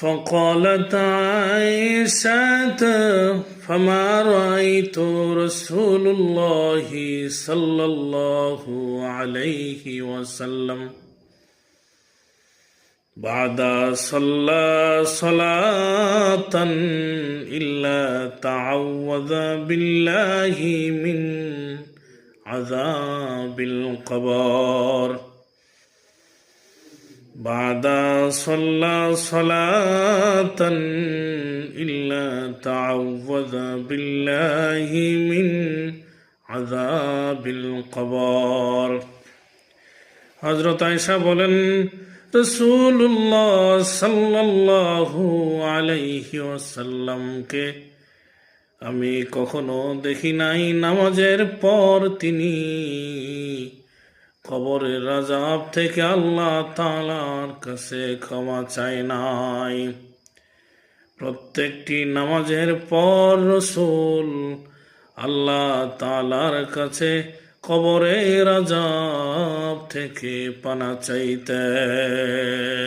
فقالت عائشة فما رأيت رسول الله صلى الله عليه وسلم بعد صلى صلاة إلا تعوذ بالله من عذاب القبر بعد صلى صلاة إلا تعوذ بالله من عذاب القبر হজরত আয়সা বলেন রসুল্লাহ সাল্লাল্লাহু আলাইহি ওয়াসাল্লামকে আমি কখনো দেখি নাই নামাজের পর তিনি কবরের রাজাব থেকে আল্লাহ তালার কাছে ক্ষমা চাই নাই। প্রত্যেকটি নামাজের পর রসুল আল্লাহ তালার কাছে কবরের রাজাব থেকে পানা চাইতেন।